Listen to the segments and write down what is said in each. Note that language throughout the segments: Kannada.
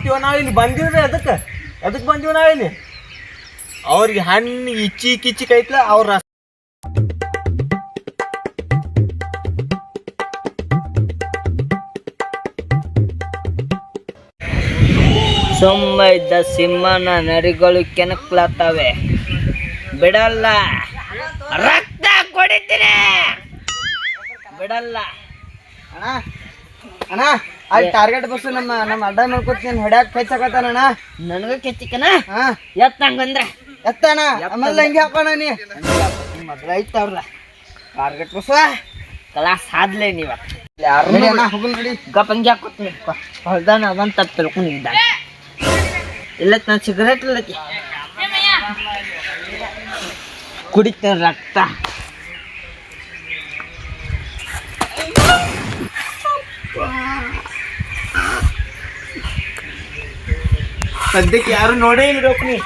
ಕೂತೀವ ನಾವು ಇಲ್ಲಿ ಬಂದಿವ್ರಿ ಅದಕ್ಕೆ. ಅದಕ್ಕೆ ಬಂದಿವ ನಾವು ಇಲ್ಲಿ. ಅವ್ರಿಗೆ ಹಣ್ಣು ಇಚ್ಚಿ ಕಿಚ್ಚಿ ಕೈತ್ಲ ಅವ್ರ ಸುಮ್ಮ ಇದ್ದ ಸಿಂಹನ ನರಿಗಳು ಕೆನಕ್ಲತ್ತವೆ ಬಿಡಲ್ಲ. ರಕ್ತ ಕೊಡಿತೀನಿ ಬಿಡಲ್ಲ. ಅಣ್ಣ ಅಣ್ಣ. ಅಲ್ಲಿ ಟಾರ್ಗೆಟ್ ಬಸ್ ನಮ್ಮ ನಮ್ಮ ಅಡ್ಡ ಮಾಡ್ಕೊತೀನಿ ಹೊಡ್ಯಾಕ್ ಕೈಚಕತ್ತಾನಣ್ಣ ನನಗ ಕೆಚ್ಚಿಕನ ಹಾ. ಎತ್ತಂಗಂದ್ರ ಎತ್ತಣ್ಣ? ಆಮೇಲೆ ಹಂಗೆ ಹಾಕೋಣ ನೀ? ಐತ ಅವ್ರ. ಟಾರ್ಗೆಟ್ ಬಸ್ ಕ್ಲಾಸ್ ಆದ್ಲೆ ನೀವ. ಹಾಕೋತೀನಿ ಹೊಲ್ದಾನ ತಪ್ಪು ಇಲ್ಲ ನಾನು ಸಿಗರೇಟ್ ಇಲ್ಲತಿ ಕುಡಿತೇನೆ ರಕ್ತ. ಸದ್ಯಕ್ಕೆ ಯಾರು ನೋಡೇ ಇಲ್ಲ ರೋಕ್ನಿ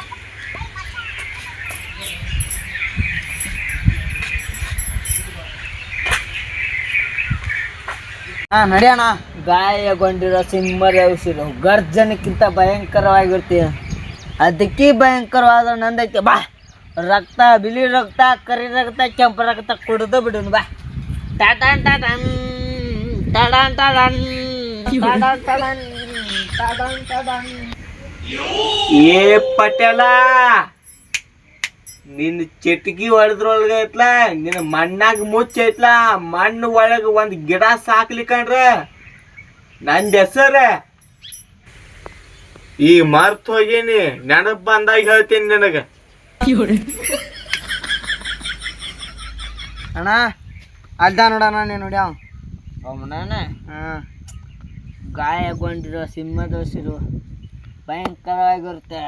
ಹಾ ನಡಿ ಅಣ್ಣ ಗಾಯಗೊಂಡಿರೋ ಸಿಂಹರ ಉಸಿರು. ಗರ್ಜನಕ್ಕಿಂತ ಭಯಂಕರವಾಗಿರ್ತೀವಿ ಅದಕ್ಕೆ ಭಯಂಕರವಾದ ನಂದೈತೆ ಬಾ. ರಕ್ತ, ಬಿಳಿ ರಕ್ತ, ಕರಿ ರಕ್ತ, ಕೆಂಪು ರಕ್ತ ಕುಡಿದು ಬಿಡು ಬಾ. ಟಾಟಾನ್ ಟಾಟಾನ್. ಟಾಡಾನ್ ಅಂತ ಟಾಡಾನ್ ಟಾಡಾನ್. ಏ ಪಟೇಲ ನಿನ್ನ ಚಟ್ಗಿ ಹೊಡೆದ್ರೊಳಗ ಐತ್ಲ ನಿನ್ನ ಮಣ್ಣಾಗ ಮುಚ್ಚ ಐತ್ಲ ಮಣ್ಣು ಒಳಗೆ ಒಂದ್ ಗಿಡ ಸಾಕ್ಲಿಕ್ಕಂಡ್ರ ನಂದ ಹೆಸರ? ಈ ಮರ್ತ್ ಹೋಗೇನಿ ನೆನಪ್ ಬಂದಾಗ ಹೇಳ್ತೀನಿ ನಿನಗ. ಅಣ್ಣ ಅದ ನೋಡಣ ನೀನು ನೋಡಿ ಅವ ಅವನಾನ ಹಾ. ಗಾಯಗೊಂಡಿರೋ ಸಿಂಹದ ಉಸಿರು ಭಯಂಕರವಾಗಿರುತ್ತೆ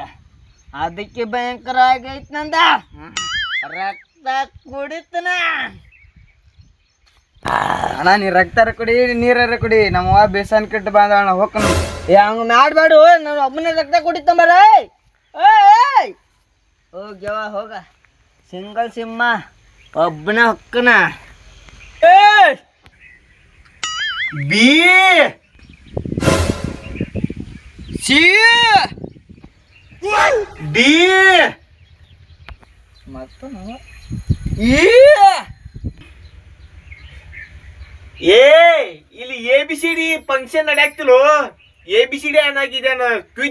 ಅದಕ್ಕೆ ಭಯಂಕರ ಆಗೈತೆ ನಂದ. ರಕ್ತ ಕುಡಿತನ. ಅಣ್ಣ, ನೀ ರಕ್ತಾರ ಕುಡಿ ನೀರಾರ ಕುಡಿ. ನಮ್ಮ ಬೇಸನ್ ಕೆಟ್ಟು ಬಂದ ಅಣ್ಣ ಹೋಗ್ಕನು ಹಂಗ ಮಾಡ್ಬೇಡು. ನಾನು ಒಬ್ಬನೇ ರಕ್ತ ಕುಡಿತಂಬರ ಹೋಗ್ಯವ ಹೋಗ ಸಿಂಗಲ್ ಸಿಂಹ, ಒಬ್ಬನೇ ಹೊಕ್ಕನ. ಬಿ. ಸಿ ಡಿ ಈ ಏ ಇಲ್ಲಿ A B C D function ನಡೆಯಾಕ್ತಿಲು A B C D ಏನಾಗಿದೆ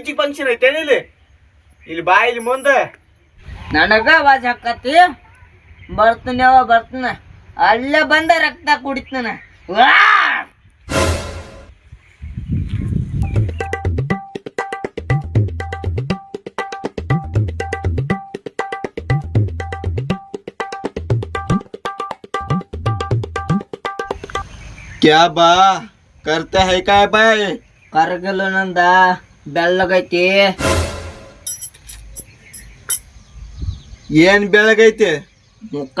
ಜಿ ಫಂಕ್ಷನ್ ಐತೇನ ಇಲ್ಲಿ ಇಲ್ಲಿ ಬಾ, ಇಲ್ಲಿ ಮುಂದೆ. ನನಗ ಆವಾಜ್ ಹಾಕತಿ ಬರ್ತೀನಿ ಅವ ಬರ್ತಾನ. ಅಲ್ಲೇ ಬಂದ ರಕ್ತ ಕುಡಿತನ. ವಾ ಕ್ಯಾ ಬಾ ಕರ್ತೆ ಹೈ ಕಾಯ್ ಬಾಯ್ ಕರಗಲು ನಂದ ಬೆಳ್ಳಗೈತಿ ಏನ್ ಬೆಳಗೈತಿ ಮುಖ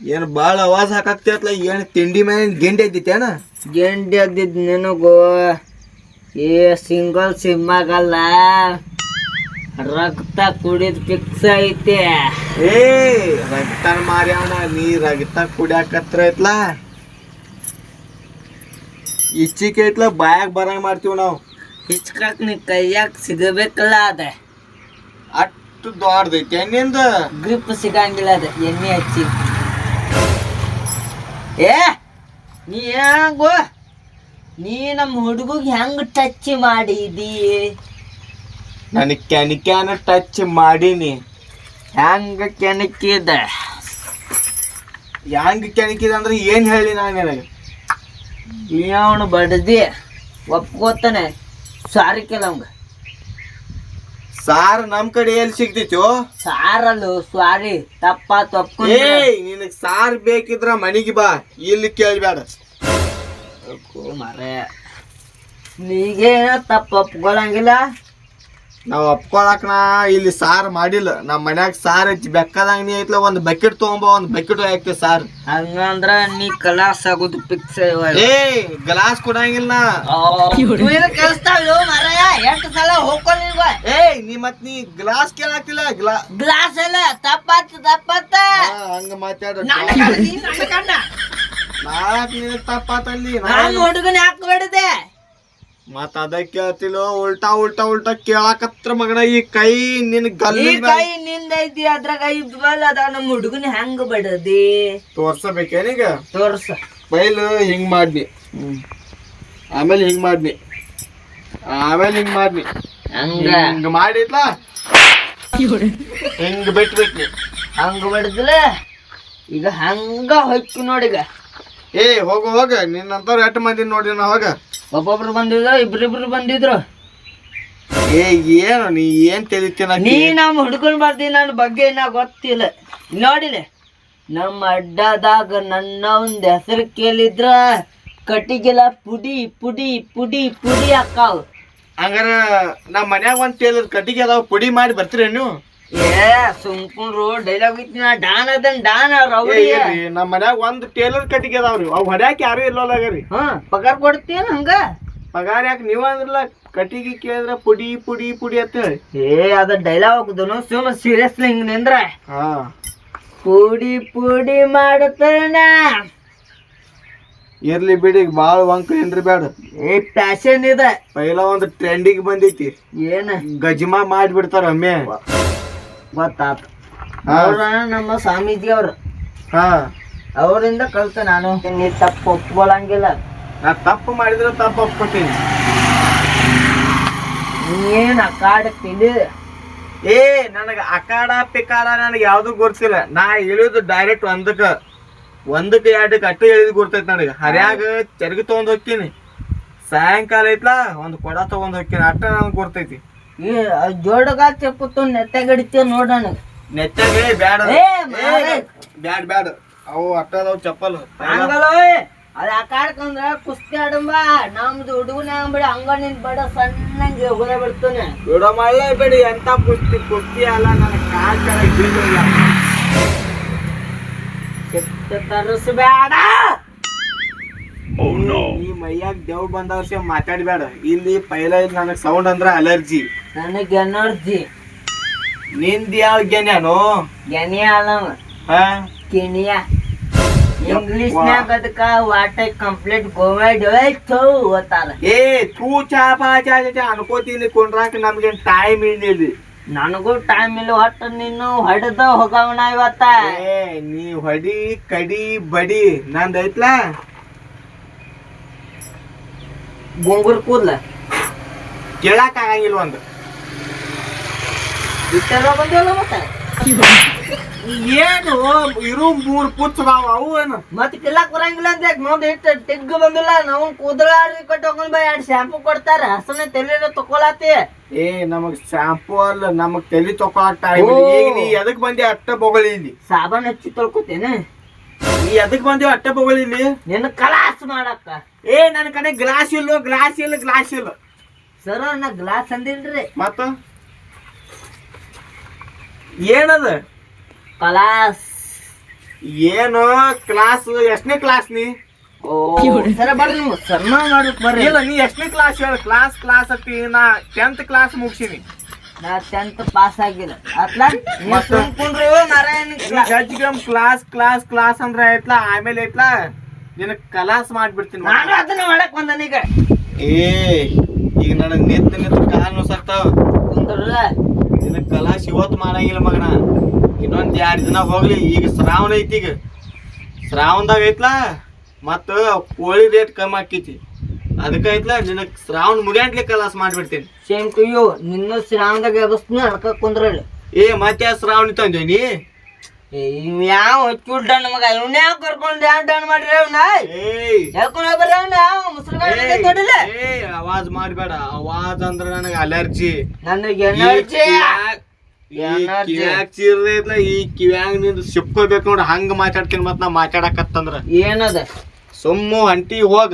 ಏನ್ ಬಾಳ ಅವಾಜ್ ಹಾಕಾಕ್ತಿಯತ್ಲ ಏನ್ ತಿಂಡಿ ಮೇಲೆ ಗೆಂಡಿ ಎದ್ದಿತ್ತೇನ ಗೆಂಡಿ ಅದ್ದಿದ್ ನಿನಗೂ ಏ ಸಿಂಗಲ್ ಸಿಂಹಗಲ್ಲ ರಕ್ತ ಕುಡಿದ್ ಫಿಕ್ಸ್ ಐತೆ ಏ ರಕ್ತ ಮಾರ್ಯಾಣ ನೀ ರಕ್ತ ಕುಡಿಯಾಕತ್ರ ಐತ್ಲ ಇಚ್ಚಿಕೆ ಐತ್ಲ ಬಾಯಾಗ ಬರಂಗ್ ಮಾಡ್ತೀವಿ ನಾವು. ಹಿಚ್ಕಕ್ ನಿ ಕೈಯಾಗ ಸಿಗಬೇಕಲ್ಲ ಅದ ಅಷ್ಟು ದೊಡ್ಡದೈತಿ ಎಣ್ಣಿಂದ. ಗ್ರಿಪ್ ಸಿಗಂಗಿಲ್ಲ ಅದ ಎಣ್ಣೆ ಹಚ್ಚಿ. ಏ ನೀ ಹೆಂಗೋ ನೀ ನಮ್ಮ ಹುಡುಗಗೆ ಹೆಂಗ್ ಟಚ್ ಮಾಡಿದಿ? ನನಗ್ ಕೆಣಕ್ಯಾನ ಟಚ್ ಮಾಡೀನಿ. ಹೆಂಗ ಕೆಣಕಿದ ಹೆಂಗ್ ಕೆಣಕಿದ ಅಂದ್ರೆ ಏನ್ ಹೇಳಿ ನಾನು ನಿನಗೆ? ಅವನು ಬಡದಿ ಒಪ್ಕೋತಾನೆ. ಸಾರಿ ಕೆಲವಂಗ. ಸಾರ್ ನಮ್ ಕಡೆ ಎಲ್ಲಿ ಸಿಗ್ತಿತ್ತು? ಸಾರಲ್ಲು ಸ್ವಾರಿ ತಪ್ಪ ತಪ್ಪು ತಪ್ಕೊಂಡ್ರೆ ನಿನಗ್ ಸಾರ್ ಬೇಕಿದ್ರ ಮನಿಗೆ ಬಾ ಇಲ್ಲಿ ಕೇಳ್ಬೇಡ ಮರ. ನೀಗೇನ ತಪ್ಪ ಒಪ್ಕೊಳಂಗಿಲ್ಲ? ನಾವ್ ಒಪ್ಕೊಳಕ್ನ ಇಲ್ಲಿ ಸಾರ್ ಮಾಡಿಲ್ಲ. ನಮ್ಮ ಮನ್ಯಾಗ ಸಾರ್ ಐತಿ ಬೆಕ್ಕದಂಗ ನೀ ಐತ್ಲ ಒಂದ್ ಬಕೆಟ್ ತಗೊಂಬ ಒಂದ್ ಬಕೆಟ್ ಹಾಕ್ತಿ ಸಾರ್. ಹಂಗಂದ್ರ ನೀ ಕಲಾಸ್ ಆಗೋದು ಫಿಕ್ಸ್ ಏ ಗ್ಲಾಸ್ ಕೊಡಂಗಿಲ್ಲ ಏಯ್ ನೀ ಮತ್ ನೀ ಗ್ಲಾಸ್ ಕೇಳಾಕ್ತಿಲ್ಲ ಗ್ಲಾ ಗ್ಲಾಸ್ ಎಲ್ಲ ತಪ್ಪತ್ ತಪ್ಪತ್ತ ಹಾ, ಹಂಗ ಮಾತಾಡ. ನಿನಗ್ ತಪ್ಪಾತಲ್ಲಿ ನಾನು ಹುಡುಗನ ಹಾಕ್ಬೇಡದೆ. ಮತ್ತ ಅದ ಕೇಳ್ತಿಲ್ಲ ಉಲ್ಟಾ ಉಲ್ಟಾ ಉಲ್ಟಾ ಕೇಳಾಕತ್ರ ಮಗನ ಈ ಕೈ ನಿನ್ ಈ ಗಲ್ಲಿ ಕೈ ನಿಂದೈತಿ ಅದ್ರಾಗ ಇದ್ವಲ್ಲ ಅದ ನಮ್ಮ ಹುಡುಗನ ಹೆಂಗ್ ಬಡದಿ? ತೋರ್ಸಬೇಕೇನೀಗ ತೋರ್ಸ. ಬೈಲು ಹಿಂಗ್ ಮಾಡ್ನಿ. ಆಮೇಲೆ ಹಿಂಗ್ ಮಾಡ್ನಿ. ಆಮೇಲೆ ಹಿಂಗ್ ಮಾಡ್ನಿ. ಹಂಗ. ಹಿಂಗ್ ಮಾಡಿದ್ಲ? ಹಿಂಗ್ ಬಿಟ್ಬಿಟ್ನಿ. ಹಂಗ ಬಡದಿಲ್ಲ? ಈಗ ಹಂಗ ಹೊಕ್ಕಿ ನೋಡಿಗ ಏ ಹೋಗು ಹೋಗ. ನಿನ್ನಂತವ್ರು ಎಷ್ಟು ಮಂದಿ ನೋಡಿ ನಾ ಹೋಗ? ಒಬ್ಬೊಬ್ರು ಬಂದಿದ್ರು ಇಬ್ರಿಬ್ರು ಬಂದಿದ್ರು. ಏ ಏನು ನೀ ಏನ್ ತಿಳಿತೀನ ನೀ ನಮ್ಮ ಹುಡ್ಕೊಂಡ್ ಬರ್ತೀನಿ ನನ್ನ ಬಗ್ಗೆ ನಾ ಗೊತ್ತಿಲ್ಲ. ನೋಡಿಲೆ ನಮ್ಮ ಅಡ್ಡದಾಗ ನನ್ನ ಒಂದ್ ಹೆಸರು ಕೇಳಿದ್ರ ಕಟ್ಟಿಗೆಲ್ಲ ಪುಡಿ ಪುಡಿ ಪುಡಿ ಪುಡಿ ಅಕ್ಕಾವ್. ಹಂಗಾರ ನಮ್ಮ ಮನ್ಯಾಗ ಒಂದ್ ಕೇಳಿದ್ರ ಕಟ್ಟಿಗೆ ಅದಾವ ಪುಡಿ ಮಾಡಿ ಬರ್ತೀರೇನು? ನೀವು ಏ ಸುಮ್ಕೊಂಡ್ರು ಡೈಲಾಗ್ ನಾ ಡಾನ್ ಅದನ್ ಡಾನ್ ರೌಡಿ ನಮ್ಮ ಮನ್ಯಾಗ ಒಂದ್ ಟೇಲರ್ ಕಟ್ಟಿಗೆ ಅದಾವ್ರಿ ಅವ್ ಹೊಡ್ಯಾಕ ಯಾರು ಇಲ್ಲೋಲಾಗರಿ ಹಾ ಪಗಾರ ಕೊಡ್ತೀನಿ ಹಂಗ? ಪಗಾರ ಯಾಕೆ ನೀವ ಅಂದ್ರಲ್ಲ ಕಟ್ಟಿಗೆ ಕೇಳಿದ್ರ ಪುಡಿ ಪುಡಿ ಪುಡಿ ಅಂತ ಹೇಳಿ. ಏ ಅದ ಡೈಲಾಗ್ ಹೋಗುದನು ಸುಮ್ ಸೀರಿಯಸ್ಲಿ ಹಿಂಗ್ ನಿಂದ್ರ. ಹಾ. ಪುಡಿ ಪುಡಿ ಮಾಡತನ. ಇರ್ಲಿ ಬಿಡಿ ಬಾಳ ವಂಕ ಏನ್ರಿ ಬೇಡ ಏ ಪ್ಯಾಶನ್ ಇದೆ. ಪೈಲ ಒಂದ್ ಟ್ರೆಂಡಿಗೆ ಬಂದೈತಿ. ಏನ? ಗಜ್ಮಾ ಮಾಡ್ಬಿಡ್ತಾರ ಒಮ್ಮೆ. ಗೊತ್ತಾತ. ಅವ್ರ ನಮ್ಮ ಸ್ವಾಮೀಜಿ ಅವ್ರು ಹಾ. ಅವರಿಂದ ಕಲ್ತ ನಾನು. ನೀ ತಪ್ಪು ಒಪ್ಕೊಳಂಗಿಲ್ಲ ನಾ ತಪ್ಪು ಮಾಡಿದ್ರೆ ತಪ್ಪು ಒಪ್ಕೊತೀನಿ ನೀನ್ ಅಕಾಡ ಕಾಡ್ ತಿಳಿ. ಏ ನನಗ ಅಕಾಡ ಪಿಕಾಡ ನನಗೆ ಯಾವ್ದು ಗೊತ್ತಿಲ್ಲ ನಾ ಇಳಿದು ಡೈರೆಕ್ಟ್ ಒಂದಕ್ಕ. ಒಂದಕ್ಕೆ ಎರಡಕ್ಕೆ ಅಟ್ಟು ಇಳಿದು ಗೊತ್ತೈತಿ ನನಗೆ. ಹರ್ಯಾಗ ಚರ್ಗಿ ತಗೊಂಡ್ ಹೋಗ್ತೀನಿ. ಸಾಯಂಕಾಲ ಐತ್ಲಾ ಒಂದ್ ಕೊಡ ತಗೊಂಡ್ ಹೋಗ್ತೀನಿ. ಅಟ್ಟ ನನಗೆ ಗೊತ್ತೈತಿ ಈ ಜೋಡಗಾತಿ ಕೂತು ನೆತ್ತಗಡಿತೀಯ ನೋಡೋಣ ನೆತ್ತಗೆ ಬ್ಯಾಡ. ಏ, ಮಾರೇ. ಬ್ಯಾಡ ಬ್ಯಾಡ. ಅವು ಅಟ್ಟದವು ಚಪ್ಪಲ್. ಹಂಗಲ್ಲ ಅದ ಆ ಕಾಡ್ಕಂದ್ರ ಕುಸ್ತಿ ಆಡಂಬ ನಮ್ದು ಹುಡುಗನ ಬಿಡಿ ಹಂಗ ನಿನ್ ಬಡ ಸಣ್ಣಂಗೆ ಹೊರ ಬಿಡ್ತಾನೆ. ಬಿಡೋ ಮಳೆ ಬಿಡಿ ಎಂತ ಕುಸ್ತಿ ಕುಸ್ತಿ ಅಲ್ಲ ನನ್ನ ಕಾಲ್ ಕೆಳಗೆ ಬೀಳಿಲ್ಲ. ಕೆಟ್ಟ ತರಸ್ಬೇಡ ಈ ಮೈಯಾಗ ದೇವ್ ಬಂದ ವರ್ಷ ಮಾತಾಡ್ಬೇಡ ಇಲ್ಲಿ ಪೈಲ ಇಲ್ಲಿ ನನಗೆ ಸೌಂಡ್ ಅಂದ್ರ ಅಲರ್ಜಿ. ನನಗೆ ಎನರ್ಜಿ. ನಿಂದ ಯಾವ ಗೆನ್ಯಾನು? ಗೆನಿಯ ಅಲ್ಲವ. ಹಾ? ಕಿಣಿಯ ಇಂಗ್ಲಿಷ್ ನಾಗ ಅದಕ್ಕ ವಾಟ ಕಂಪ್ಲೀಟ್ ಗೋವೆಡ್ ಥೂ ಓತಾರ ಏ ತೂ ಚಾ ಪಾ ಚಾ ಚಾ ಅನ್ಕೋತೀನಿ ಕುಂಡ್ರಾಕ ನಮ್ಗೆ ಟೈಮ್ ಇಲ್ಲ ನನಗೂ ಟೈಮ್ ಇಲ್ಲ ಒಟ್ಟು ನೀನು ಹೊಡೆದ ಹೋಗವನ ಇವತ್ತ. ಏ ನೀ ಹೊಡಿ ಕಡಿ ಬಡಿ. ನಂದು ಐತ್ಲಾ? ಗುಂಗುರ್ ಕೂದ್ಲ. ಕೇಳಾಕ ಆಗಂಗಿಲ್ಲ ಒಂದು. ಏನು? ಇರು ಮೂರ್ ಪುಚ್ಚ ಅದಾವ ಅವು ಏನು? ಮತ್ತೆ ಕಿಲ್ಲಕ್ ಬರಂಗಿಲ್ಲ ಅಂತ ಯಾಕೆ ನೋಡಿ ಇಟ್ಟು ಟಿಗ್ ಬಂದಿಲ್ಲ. ನಾವು ಕೂದಲಾರಿ ಕಟ್ಟೋಕೊಂಡ್ ಬೈ ಎರಡು ಶಾಂಪು ಕೊಡ್ತಾರ. ಹಸನ ತಲೆ ತಕೊಳತಿ ಏ ನಮಗ್ ಶಾಂಪೂ ಅಲ್ಲ ನಮಗ್ ತಲೆ ತಕೊಳ ಟೈಮ್ ಈಗ ನೀ ಎದಕ್ ಬಂದಿ ಅಟ್ಟ ಬೊಗಳಿ ಇಲ್ಲಿ? ಸಾಬಾನ್ ಹಚ್ಚಿ ತೊಳ್ಕೊತೇನೆ. ನೀ ಎದಕ್ ಬಂದಿ ಅಟ್ಟ ಬೊಗಳಿ ಇಲ್ಲಿ? ನಿನ್ನ ಕಲಾಸ್ ಮಾಡಕ್ಕ. ಏ ನನ್ನ ಕಡೆ ಗ್ಲಾಸ್ ಇಲ್ಲ ಗ್ಲಾಸ್ ಇಲ್ಲ ಗ್ಲಾಸ್ ಇಲ್ಲ. ಸರ ನಾ ಗ್ಲಾಸ್ ಅಂದಿಲ್ರಿ. ಮತ್ತ? ಏನದ? ಕಲಾಸ್. ಏನು ಕ್ಲಾಸ್ ಎಷ್ಟನೇ ಕ್ಲಾಸ್ ನೀ? ಸರ ಬರ್ರಿ ನೀವು ಸನ್ಮಾನ ಮಾಡ್ಬೇಕು ಬರ್ರಿ. ಇಲ್ಲ ನೀ ಎಷ್ಟನೇ ಕ್ಲಾಸ್ ಹೇಳು ಕ್ಲಾಸ್ ಕ್ಲಾಸ್ ಅತ್ತಿ ನಾ ಟೆಂತ್ ಕ್ಲಾಸ್ ಮುಗಿಸಿನಿ. ನಾ ಟೆಂತ್ ಪಾಸ್ ಆಗಿಲ್ಲ. ಅತ್ಲ ಮತ್ತ? ಕುಂಡ್ರಿ ನಾರಾಯಣ ಗಜ್ಗಮ್ ಕ್ಲಾಸ್ ಕ್ಲಾಸ್ ಕ್ಲಾಸ್ ಅಂದ್ರೆ ಐತ್ಲಾ ಆಮೇಲೆ ಐತ್ಲಾ ನಿನ್ನ ಕಲಾಸ್ ಮಾಡ್ಬಿಡ್ತೀನಿ. ನಾನು ಅದನ್ನ ಮಾಡಕ್ ಬಂದನೀಗ ಏ ಈಗ ನನಗೆ ನಿಂತ ನಿಂತ ಕಾಲ್ ನೋಸಕ್ತಾವ ಕುಂದ್ರಲ್ಲ. ನಿನಗ್ ಕಲಾಶ ಇವತ್ತು ಮಾಡಂಗಿಲ್ಲ ಮಗನ. ಇನ್ನೊಂದು ಎರಡು ದಿನ ಹೋಗ್ಲಿ ಈಗ ಶ್ರಾವಣ ಐತಿ ಈಗ. ಶ್ರಾವಣದಾಗ ಐತ್ಲಾ? ಮತ್ತು ಕೋಳಿ ರೇಟ್ ಕಮ್ಮಿ ಆಕೈತಿ. ಅದಕ್ಕೆ ಐತ್ಲ ನಿನ್ನ ಶ್ರಾವಣ ಮುಗಿಯಂಟ್ಲಿ ಕಲಾಸ್ ಮಾಡಿಬಿಡ್ತೀನಿ. ಸೇಮ್ ಟು ಯು ನಿನ್ನ ಶ್ರಾವಣದಾಗ ಎಬ್ಸ್ತೀನಿ ಅಡ್ಕ ಕುಂದ್ರಲ್ಲ. ಏ ಮತ್ತೆ ಶ್ರಾವಣಿ ತಂದೇನಿ ಯಾವ ಹಚ್ಚಿಡ್ ಡಣ್ಣ ಮಗ ಇವ್ನ ಯಾವ ಕರ್ಕೊಂಡ್ ಯಾವ ಡನ್ ಮಾಡ್ರಿ ಅವ್ನ ಹೇಳ್ಕೊಂಡ್ ಬರ್ರಿ ಅವ್ನ. ಮುಸ್ಲಿಂ ತೊಡಿಲ್ಲ. ಅವಾಜ್ ಮಾಡ್ಬೇಡ. ಅವಾಜ್ ಅಂದ್ರ ನನಗೆ ಅಲರ್ಜಿ. ನನಗೆ ಎನರ್ಜಿ. Energy. ಕಿವ್ಯಾಗ ಚೀರ್ದೈತ್ಲ ಈ ಕಿವ್ಯಾಂಗ್ನಿಂದ ಸಿಪ್ಕೋಬೇಕು ನೋಡ್ರಿ ಹಂಗ ಮಾತಾಡ್ತೀನಿ ಮತ್ ನಾ ಮಾತಾಡಕತ್ತಂದ್ರ. ಏನದ? ಸುಮ್ಮು ಹಂಟಿ ಹೋಗ.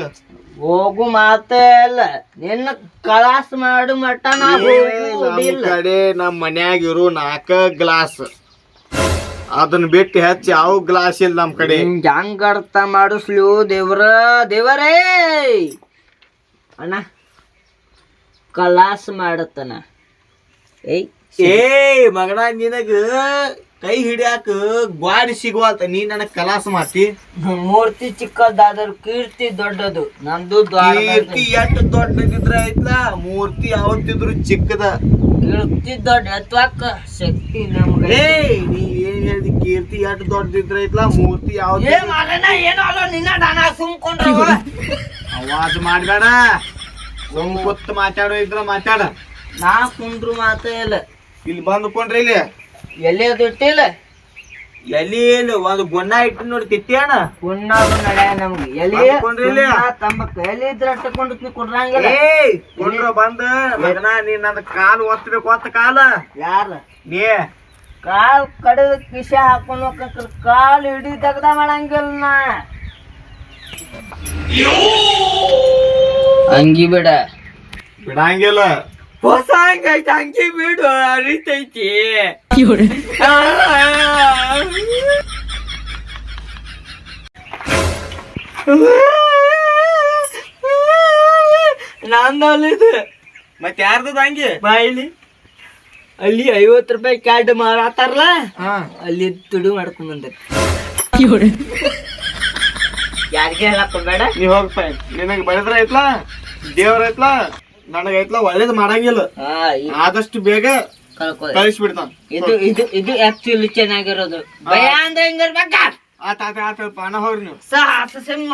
ಹೋಗು ಮಾತೇ ಇಲ್ಲ. ನಿನ್ನ ಕಲಾಸ್ ಮಾಡು ಮಟ್ಟ ನಾ ಕಡೆ ನಮ್ ಮನ್ಯಾಗ ಇರು ನಾಲ್ಕ ಗ್ಲಾಸ್. ಅದನ್ನ ಬಿಟ್ಟು ಹೆಚ್ಚು ಯಾವ ಗ್ಲಾಸ್ ಇಲ್ಲ ನಮ್ ಕಡೆ. ಹೆಂಗ ಹೆಂಗ್ ಅರ್ಥ ಮಾಡಿಸ್ಲು ದೇವ್ರ? ದೇವರೇ! ಅಣ್ಣ ಕಲಾಸ್ ಮಾಡತ್ತನ. ಏಯ್ ಏ ಮಗನ ನಿನಗ ಕೈ ಹಿಡಿಯಾಕ ಗ್ವಾಡಿ ಸಿಗುವಲ್ತ ನೀ ನನಗ್ ಕಲಾಸ ಮಾಡ್ತಿ? ಮೂರ್ತಿ ಚಿಕ್ಕದಾದ್ರೂ ಕೀರ್ತಿ ದೊಡ್ಡದು ನಂದು ಕೀರ್ತಿ ಎಷ್ಟ್ ದೊಡ್ಡದಿದ್ರ ಐತ್ಲ ಮೂರ್ತಿ ಯಾವತ್ತಿದ್ರು ಚಿಕ್ಕದ. ಕೀರ್ತಿ ದೊಡ್ಡ ಎತ್ವಾಕ ಶಕ್ತಿ ನಮ್ಗೆ. ಏ ನೀ ಏನ್ ಹೇಳ್ದಿ ಕೀರ್ತಿ ಎಷ್ಟ್ ದೊಡ್ಡದಿದ್ರ ಐತ್ಲ ಮೂರ್ತಿ ಮಾರಣ್ಣ ಏನೋ ಅಲ್ಲ ನಿನ್ನ ಡಾನ ಸುಮ್ಕೊಂಡ್ರ ಅವಾಜ್ ಮಾಡ್ಬೇಡ. ಸುಮ್ ಕೂತ್ ಮಾತಾಡೋ ಇದ್ರ ಮಾತಾಡ. ನಾ ಕುಂದ್ರು ಮಾತೇ ಇಲ್ಲ. ಇಲ್ಲಿ ಬಂದ್ಕೊಂಡ್ರಿ ಇಲ್ಲಿ. ಎಲ್ಲಿ ಅದು ಇಟ್ಟಿಲ್ಲ ಎಲ್ಲಿ ಇಲ್ಲ ಒಂದು ಗುಣ ಇಟ್ಟು ನೋಡಿ ತಿತ್ತೇಣ ಗುಣ ಗುಣ ನಮ್ಗೆ. ಎಲ್ಲಿ? ಮಾಡ್ಕೊಂಡ್ರಿ ಇಲ್ಲಿ? ತಂಬಕ್ಕ ಎಲ್ಲಿ ಇದ್ರ ಅಟ್ಟಕೊಂಡು ಕೊಡ್ರಂಗಿಲ್ಲ. ಏಯ್ ಕೊಂಡ್ರ ಬಂದ. ಮಗನ ನೀ ನನ್ನ ಕಾಲ್ ಒತ್ತಬೇಕು ಒತ್ತ ಕಾಲ. ಯಾರ? ನೀ. ಕಾಲು ಕಡಿದ ಕಿಶೆ ಹಾಕೊಂಡು ಹೋಗ್ಬೇಕ್ರ. ಕಾಲು ಹಿಡಿ ತೆಗ್ದ ಮಾಡಂಗಿಲ್ಲ ನಾ. ಅಂಗಿ ಬಿಡ. ಬಿಡಂಗಿಲ್ಲ. ಹೊಸ ಹಂಗೈತಿ ಅಂಗಿ ಬಿಡು ಅರಿತೈತಿ ನಂದಲ್ಲಿದು ಮತ್ತೆ ಯಾರ್ದದ ಹಂಗೆ ಬಾಯಿಲಿ. ಅಲ್ಲಿ ಐವತ್ತು ರೂಪಾಯಿ ಕ್ಯಾಡ್ ಮಾರಾತಾರಲ್ಲ? ಹಾ. ಅಲ್ಲಿ ತುಡು ಮಾಡ್ಕೊಂಡ್ ಬಂದೆ. ಯಾರಿಗೆ ಹೇಳಕ್ ಬೇಡ. ನೀ ಹೋಗಪ್ಪ ನಿನಗೆ ಬೆಳೆದ್ರ ಐತ್ಲಾ ದೇವ್ರ ಐತ್ಲಾ ನನಗ ಐತ್ಲ ಒಳ್ಳೇದ್ ಮಾಡಂಗಿಲ್ಲ. ಹಾ ಆದಷ್ಟು ಬೇಗ ಕಳ್ಕೊ ಕಳಿಸ್ಬಿಡ್ತಾನ. ಇದು ಇದು ಇದು ಆಕ್ಚುಲಿ ಚೆನ್ನಾಗಿರೋದು. ಭಯ ಅಂದ್ರೆ ಹೆಂಗಿರ್ಬೇಕ ಆತ ಆತ ಆತ ಪಾನ ಹೋಗ್ರಿ ನೀವು. ಸಾಹಸ ಸಿಂಹ.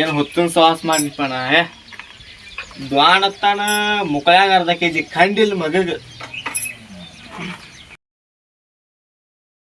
ಏನ್ ಹೊತ್ತನ್ ಸಾಹಸ ಮಾಡಿಪಣ ದ್ವಾಣತ್ತಾನ ಮುಕಳ್ಯಾಗ ಅರ್ಧ ಕೆಜಿ ಖಂಡಿಲ್ ಮಗಗ್.